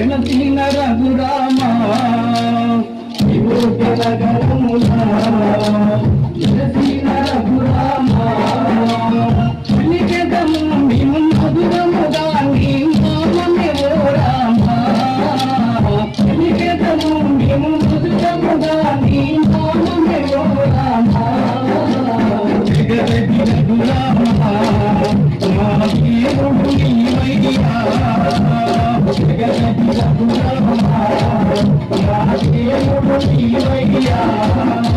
క్షణతిన Raghurama Maria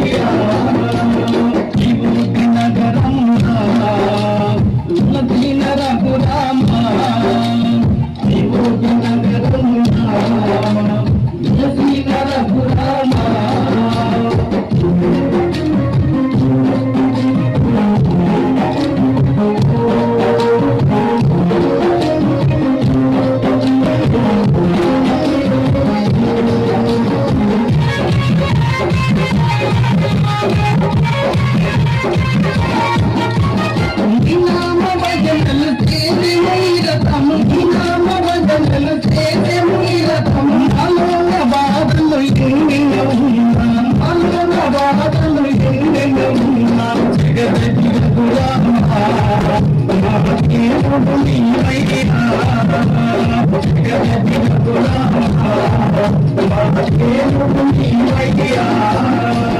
Yeah. Yeah.